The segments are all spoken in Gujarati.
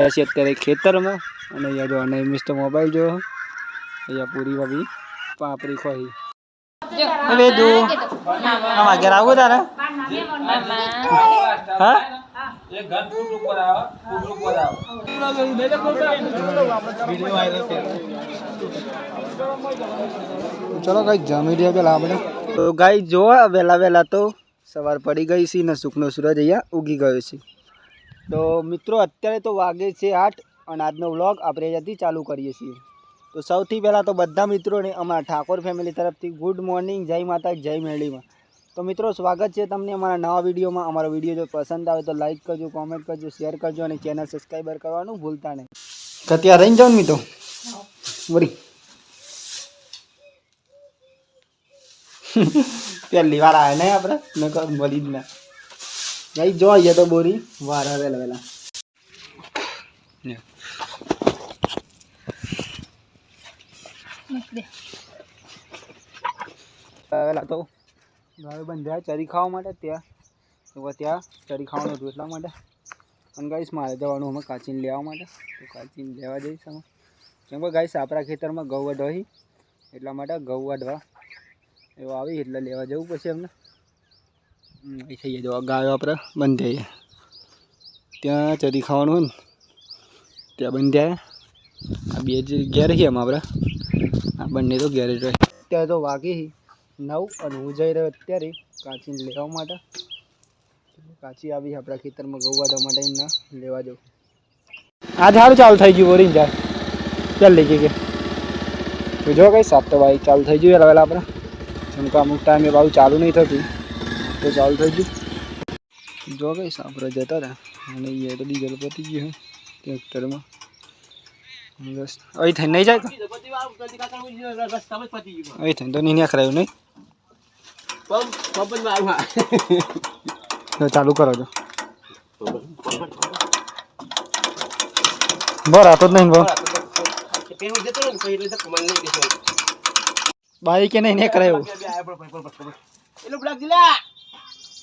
ગયા છીએ અત્યારે ખેતરમાં. અને અહીંયા જો અને મિસ્ટર મોબાઈલ જો અહીંયા પૂરી ભાભી પાપડી ખોઈ. હવે જો આમાં ઘેર આવું તારે? હા? ચલો કઈ જમી દે પેલા આપણે. તો ગાઈ જોવા વહેલા વહેલા તો સવાર પડી ગઈ છે ને સુખનો સૂરજ અહીંયા ઉગી ગયો છે. તો મિત્રો, અત્યારે તો વાગે છે આઠ અને આજનો વ્લોગ આપણે અહીંયાથી ચાલુ કરીએ છીએ. તો સૌથી પહેલાં તો બધા મિત્રોને અમારા ઠાકોર ફેમિલી તરફથી ગુડ મોર્નિંગ જય માતા જય મેળીમાં તો મિત્રો, સ્વાગત છે તમને અમારા નવા વિડીયોમાં. અમારો વીડિયો જો પસંદ આવે તો લાઈક કરજો કોમેન્ટ કરજો શેર કરજો અને ચેનલ સબસ્ક્રાઈબર કરવાનું ભૂલતા નહીં. ત્યાં રહીને જાઓ ને મિત્રો. બોરી પહેલી વાર આવે નહીં આપણે? નકર બોલી જ ના. ગઈ જો અહીંયા તો બોરી. વાર આવે વેલા આવેલા તો. ગાયો બંધ્યા ચરી ખાવા માટે ત્યાં. ત્યાં ચરી ખાવાનું હતું એટલા માટે. અને ગાઈશ મારે જવાનું અમે કાચીને લેવા માટે. તો કાચીને લેવા જઈશ અમે. કેમ કે ગાઈશ આપણા ખેતરમાં ઘઉં વઢવાઈ એટલા માટે ઘઉં અઢવા એવો આવી એટલે લેવા જવું પછી એમને હમ, અહીં થઈ ગાયો આપણે બંધાઈએ ત્યાં ચરી ખાવાનું હોય ને ત્યાં બંધાય. આ બે જ ઘેર છીએ એમ આપણે. આ બંને તો ઘેર જ રહે. અત્યારે તો વાગી નવ અને હું જઈ રહ્યો અત્યારે કાચીને લેવા માટે. કાચી આવી આપણા ખેતરમાં ઘઉં દવા માટે એમને લેવા જવું. આ ઝાડ ચાલુ થઈ ગયું બોરી ઝાડ. ચાલ લઈ જઈએ. તો જો કઈ સાત તો ભાઈ ચાલુ થઈ ગયું એટલે આપણે જેમ કે અમુક ટાઈમે બહુ ચાલુ નહીં થતું. તો ચાલુ થઈ ગયું જો કઈ આપણે જતા હતા અને એ તો ડીઝલ પતી ગયું છે ટ્રેક્ટરમાં બસ અહીં થઈને નહીં જાય અહીં થઈને તો નહીં નાખરાયું નહીં તો ચાલુ કરો છો બરાબર આતો જ નહીં બહુ બાઈક કે નહીં નાખરાયું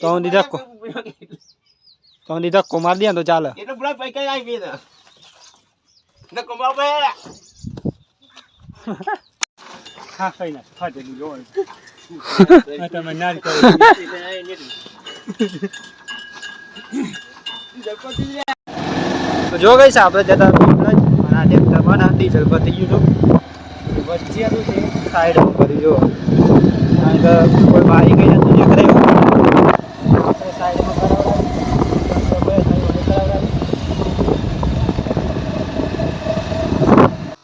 તો હું દીધા કો તો હું દીધા કોમાર દે તો ચાલે. એટલે હા કઈ ના ફાટેલું જોવાનું તમે ના જ કરો. તો જો ગઈ આપણે જતા આજે તમારા ડીઝલ થઈ ગયું હતું. છે સાઈડ કરી જો. કારણ કે કોઈ બારી ગઈ નથી નીકળ્યું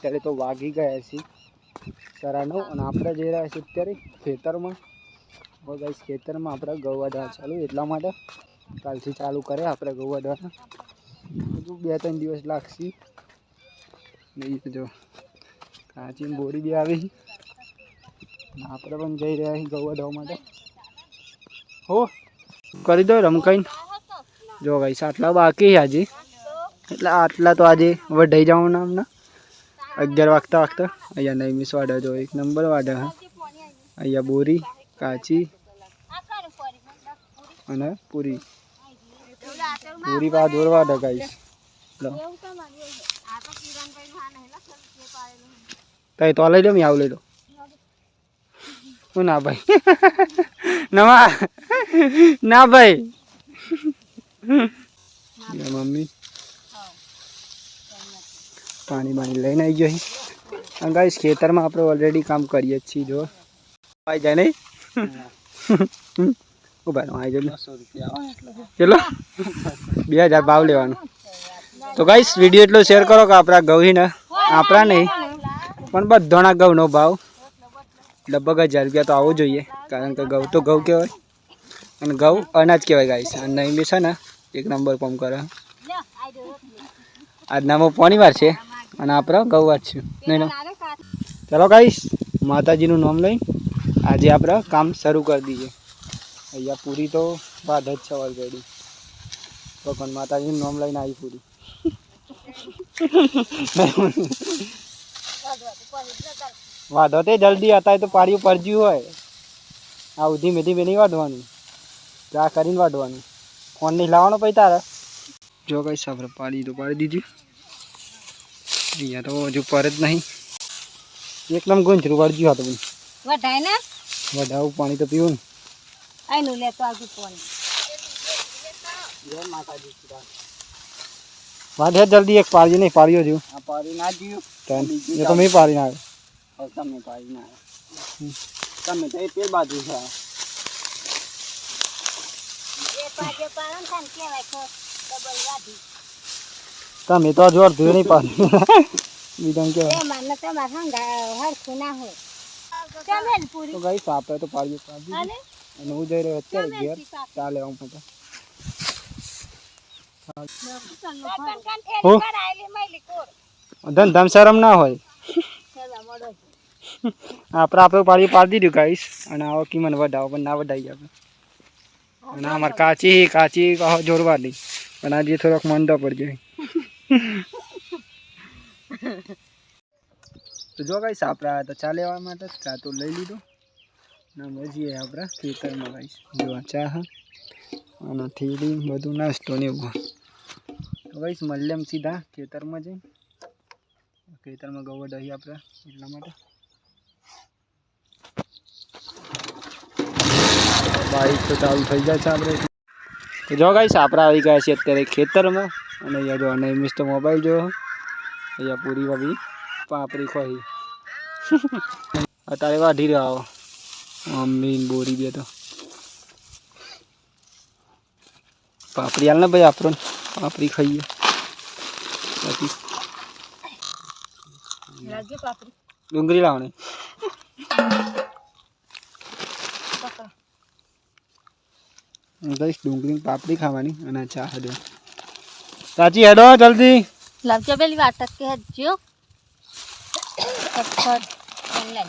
અત્યારે તો વાગી ગયા છે સારા નવ અને આપણે જઈ રહ્યા છીએ અત્યારે ખેતરમાં. હવે ગાઈસ ખેતરમાં આપણે ગૌવાડા ચાલુ એટલા માટે કાલથી ચાલુ કરે આપણે ગૌવાડા હજુ બે ત્રણ દિવસ લાગશે. નહીં જો કાચી બોરી બી આવી આપણે પણ જઈ રહ્યા છીએ ગૌવાડા માટે. હો, કરી દો રમકાઈ જો ગાઈસ આટલા બાકી હજી એટલે આટલા તો આજે વઢાઈ જવાના અમને. અગિયાર વાગતા વાગતા અહીંયા નહીં વાડા જો, એક નંબર વાડા, હા. અહીંયા બોરી, કાચી અને પૂરી. પૂરી પા જોર વાડા ગાઈશ. તો લઈ લો, મેં આવું લઈ લો. હું ના ભાઈ. નવા. ના ભાઈ. મમ્મી. પાણી બાણી લઈને આવી ગયો અને ગાઈશ ખેતરમાં આપણે ઓલરેડી કામ કરીએ જ છીએ જો આવી જાય નહીં? ઓ ભાઈ આવી જાય ચલો બે હજાર ભાવ લેવાનો. તો ગાઈસ વીડિયો એટલો શેર કરો કે આપણા ઘઉં ને આપણા નહીં, પણ બધાના ઘઉંનો ભાવ લગભગ હજાર રૂપિયા તો આવવો જોઈએ, કારણ કે ઘઉં તો ઘઉં કહેવાય. અને ઘઉં અનાજ કહેવાય ગાઈસ અને નહીં બી છે ને, એક નંબર કોમ કરે. આજનામાં પોણી વાર છે. અને આપણે ગૌ છે. નહીં ચલો ગાઈશ માતાજીનું નામ લઈ આજે આપણે કામ શરૂ કરી દઈએ. અહીંયા પૂરી તો બાદ જ છે ઓલરેડી તો પણ માતાજીનું નામ લઈને આવી પૂરી. વાંધો તે જલ્દી હતા તો પાડ્યું પડજ્યું હોય. આ ધીમે ધીમે નહીં વાઢવાનું. ચા કરીને વાઢવાનું. ફોન નહીં લાવવાનો પછી તારે. જો કઈ આપણે પાડી તો પાડી દીધી. અહીંયા તો હજુ પર જ નહીં એકદમ ગુંચરું વળગ્યું હતું વઢાય ને વધાવું પાણી તો પીવું ને આઈનું લેતો આવજો ફોન વાંધે જલ્દી એક પાડ્યું નહીં પાડ્યો છું આ પારી ના જીવ તન એ તો મેં પાડી નાખ્યો હવે તમે પારી ના તમે તો એ તે બાજુ છે એ પાજે પાડો ને તને કહેવાય કે ડબલ વાઢી તમે તો હજુ અડધું નહીં પાડ્યું બીજા કેવાય એ માને તમારે હંગા હરખું ના હોય. ચમેલ પૂરી તો ગઈ સાપે તો પાડ્યું પાડ્યું અને? અને હું જઈ રહ્યો અત્યારે ઘેર. ચમેલ પીસા ચાલે આવું તો કાન હો? કાન ઠેરી કરાયેલી મૈલી કોર. ધંધામ શરમ ના હોય. ખેલા મોડો છે. આપણે આપણે પાડી પાડી દીધું ગાઈશ અને આવો કિંમત વધાવો પણ ના વધાવી આપણે. અને અમારે કાચી કાચી કહો જોરવાની પણ આજે થોડોક મંદો પડજો તો જો કઈ સાપરા તો ચા લેવા માટે ચા તો લઈ લીધો. ને જઈએ આપણા ખેતરમાં ભાઈ જો ચા હા, અને થેલી, બધું નાસ્તો ને એવું. તો ગાઈશ મળીએ સીધા ખેતરમાં જઈ ખેતરમાં ગવડ અહીં આપણે એટલા માટે. બાઈક તો ચાલુ થઈ જાય છે આપણે. તો જો ગાઈશ સાપરા આવી ગયા છે અત્યારે ખેતરમાં. અને અહીંયા જો અને મિસ્ટર મોબાઈલ જો અહીંયા પૂરી ભાભી પાપડી ખોઈ. અત્યારે વાઢી રહ્યો મમ્મી બોરી બે તો. પાપડી હાલ ને ભાઈ આપણો પાપડી ખાઈએ. પછી ડુંગળી લાવણી ડુંગળી પાપડી ખાવાની અને ચા હેડો ચાચી હેડો જલ્દી. લાવજો પેલી વાત કે હજો ફટફટ. લઈ લે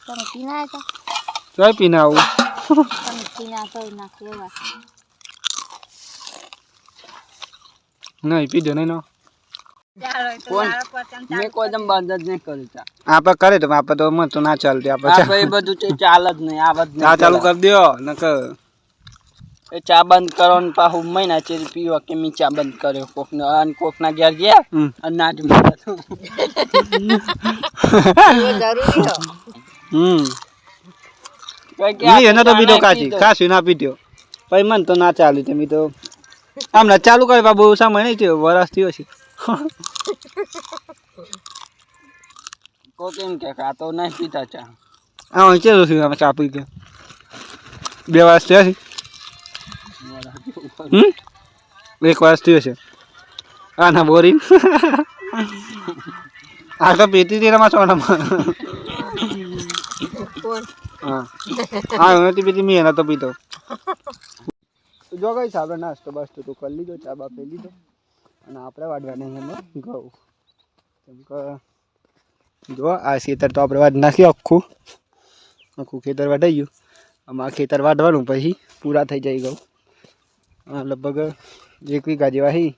તમે પીના હતા ચાય પીના આવું. તમે પીના તો નાખે એવા નહીં પીધો નહીં નો. કોણ? કોઈ દમ જ નહીં કર્યું આપણે કરે તો આપડે તો ના ચાલતી આપણે આ ચા તો એ બધું ચાલે જ નહીં આ ચાલુ કરી દો નકર એ ચા બંધ કરો ને પાછું મહિના ચેર પીવા કે મેં ચા બંધ કર્યો. કોક ને અને કોક ના ઘેર ગયા અને ના જ હમ. એનો તો પીધો કાચી. ખાસી ના પીધ્યો પછી મન તો ના ચાલ્યું તમે તો. આમ ના ચાલુ કરે બહુ સામે નહીં થયો. વરસ થયો છે. કોક એમ કે આ તો નહીં પીતા ચા. હા ચેલો છું ચા પી કે બે વર્ષ થયા છે. એક વાસ થયો છે. આ ના બોરી આ તો પીતી હતી રમા સોનામાં. હા. હા પીતી, મેં એના તો પીતો જો ગઈ આપણે નાસ્તો બાસ્તો તો કરી લીધો, ચા બા પી લીધો. અને આપણે વાડવાના એમાં ઘઉં. કેમ કે, જો, આ ખેતર તો આપણે વાડ નાખ્યું આખું. આખું ખેતર વાઢાઈ ગયું. આમાં ખેતર વાઢવાનું પછી પૂરા થઈ જાય ઘઉં. લગભગ એક વીઘા જેવા હી.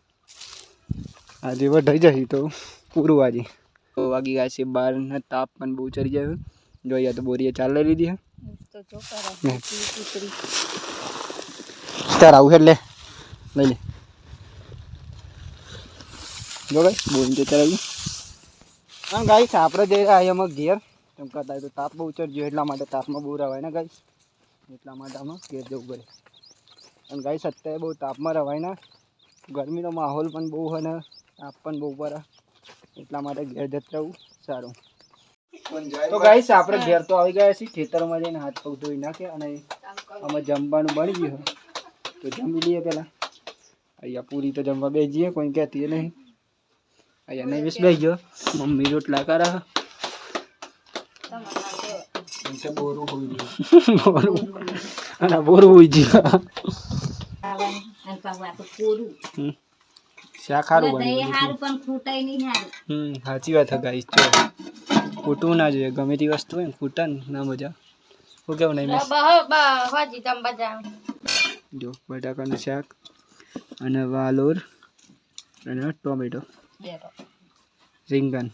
આજે વઢાઈ જશે તો પૂરું આજે. તો વાગી ગયા છે બહારના તાપ પણ બહુ ચડી જાય જોઈએ તો બોરીએ ચાલે લીધી હે. તાર આવું એટલે. લઈ લે. જો ભાઈ બોરી તો રહ્યું હા ગાઈ આપણે જઈ રહ્યા અમે ઘેર એમ કરતા તો તાપ બહુ ચડ્યો એટલા માટે તાપમાં બહુ રહેવાય ને ગાઈ એટલા માટે અમે ઘેર જવું પડે. અને ગાઈ અત્યારે બહુ તાપમાં રવાય ના. ગરમીનો માહોલ પણ બહુ હોય ને, તાપ પણ બહુ પડે. એટલા માટે ઘેર જતું રહેવું સારું. તો ગાઈસ, આપણે ઘેર તો આવી ગયા છીએ, ખેતરમાં જઈને હાથ પગ ધોઈ નાખે અને અમે જમવાનું બની ગયું. તો જમી લઈએ પેલા અહીંયા પૂરી તો જમવા બેસીએ, કોઈ કહેતી નહીં. અહીંયા નહીં બેસી ગયો. મમ્મી રોટલા કરે. બોરું અને બોરું હોઈ અને. શાક સારું બન્યું પણ ખૂટાય નહીં હમ સાચી વાત ગાઈસ. જો ખૂટવું ના જોઈએ. ગમે તે વસ્તુ હોય ને ખૂટા ના મજા. શું કેવું નહીં જો બટાકાનું શાક અને વાલોર અને ટોમેટો. રીંગણ.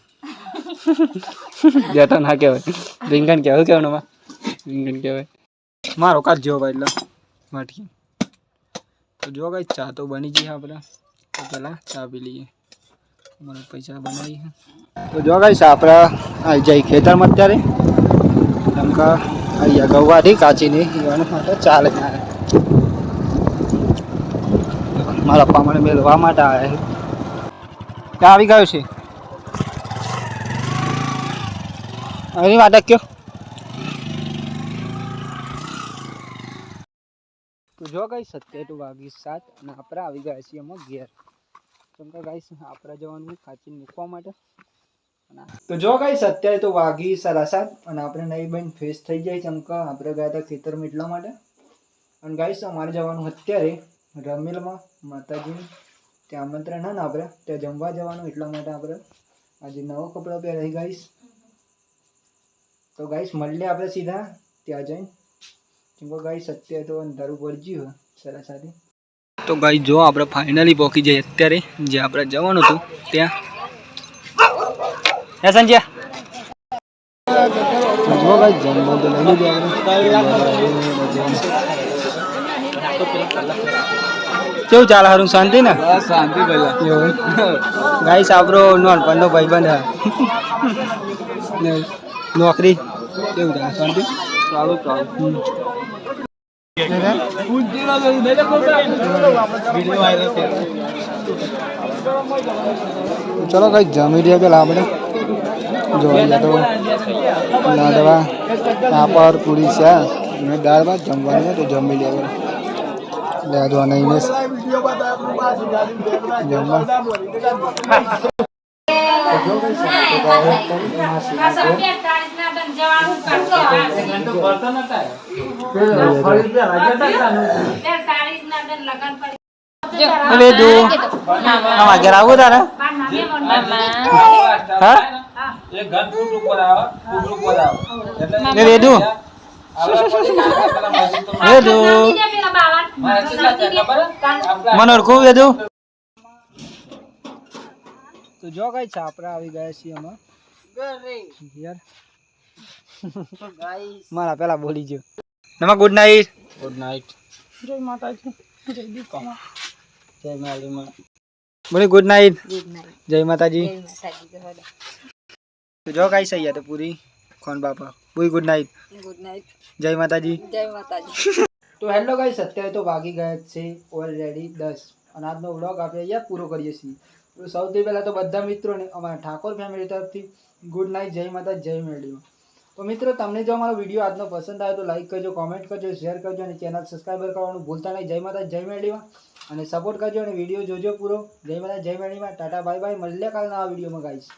જતા ના કહેવાય. રીંગણ કહેવાય. કેવું નવા રીંગણ કહેવાય. મારો કાચ જો ભાઈ એટલે. માટી. તો જો ભાઈ, ચા તો બની ગઈ આપણે તો પહેલાં ચા પી લઈએ. મને પૈસા બનાવી તો જો ગાઈશ આપણે આવી જાય ખેતરમાં અત્યારે. કેમ કે અહીંયા ગવાથી કાચીની એવાનું માટે ચાલે મારા પપ્પા મને મેળવા માટે આવ્યા ક્યાં આવી ગયો છે? એની માટે કયો? તો જો ગઈ સત્ય ટુ વાગી સાત અને આપણે આવી ગયા છીએ એમાં ઘેર. કેમ કે ગાઈસ આપણે જવાનું કાચી મૂકવા માટે. તો જો ગાઈસ અત્યારે તો વાગી સાડા સાત અને આપણે નહીં બેન ફેસ થઈ જાય કેમ કે આપણે ગયા હતા ખેતરમાં એટલા માટે. અને ગાઈસ અમારે જવાનું અત્યારે રમેલમાં માતાજી ત્યાં આમંત્રણ હા ને આપણે. ત્યાં જમવા જવાનું એટલા માટે આપણે આજે નવો કપડો પહેરાઈ ગાઈસ. તો ગાઈસ મળીએ આપણે સીધા. ત્યાં જઈને. કેમ કે ગાઈસ અત્યારે તો અંધારું પડી હોય સરસ સાથે. તો ગાઈ જો આપણે ફાઇનલી પહોંચી જઈએ અત્યારે જે આપણે જવાનું હતું ત્યાં. હે સંજય? જો ગાઈસ જમવા તો લઈ લીધું કેવું ચાલે હારું? શાંતિ ને? શાંતિ પહેલા ગાઈસ આપણો નોનપણનો ભાઈબંધ બંધ ને નોકરી. કેવું ચાલે શાંતિ? ચાલુ ચાલુ ચલો કઈ જમી રહ્યા પેલા આપણે. જોવા તો. લાડવા પાપડ પૂરી છે. અને દાળ ભાત જમવાની તો જમી લે લેવા નહીં જમવા. આમાં ઘેર આવું તારે? હા? એ વેદુ વેદુ મનોર ખૂબ વેદુ તો જો કઈ છાપરા આવી ગયા છીએ અમે યાર. મારા પેલા બોલી ગયો. નમા ગુડ નાઇટ ગુડ નાઇટ જય માતાજી. જય દીપા. જય માલીમાં બોલી ગુડ નાઇટ જય માતાજી. તો જો કઈ સહી તો પૂરી. કોણ બાપા? પૂરી ગુડ નાઇટ ગુડ નાઇટ જય માતાજી. જય માતાજી. તો હેલો ગાઈસ અત્યારે તો વાગી ગયા છે ઓલરેડી દસ. અને આજનો વ્લોગ આપણે અહીંયા પૂરો કરીએ છીએ. તો સૌથી પહેલાં તો બધા મિત્રોને અમારા ઠાકોર ફેમિલી તરફથી ગુડ નાઇટ જય માતા જય મેળવીમાં તો મિત્રો, તમને જો અમારો વીડિયો આજનો પસંદ આવ્યો તો લાઈક કરજો કોમેન્ટ કરજો શેર કરજો અને ચેનલ સબસ્ક્રાઈબર કરવાનું ભૂલતા નહીં. જય માતા જય મેળવીમાં અને સપોર્ટ કરજો અને વીડિયો જોજો પૂરો. જય માતા જય મેળવીમાં ટાટા બાય બાય મળ્યા કાલના આ વિડીયોમાં ગાઈશ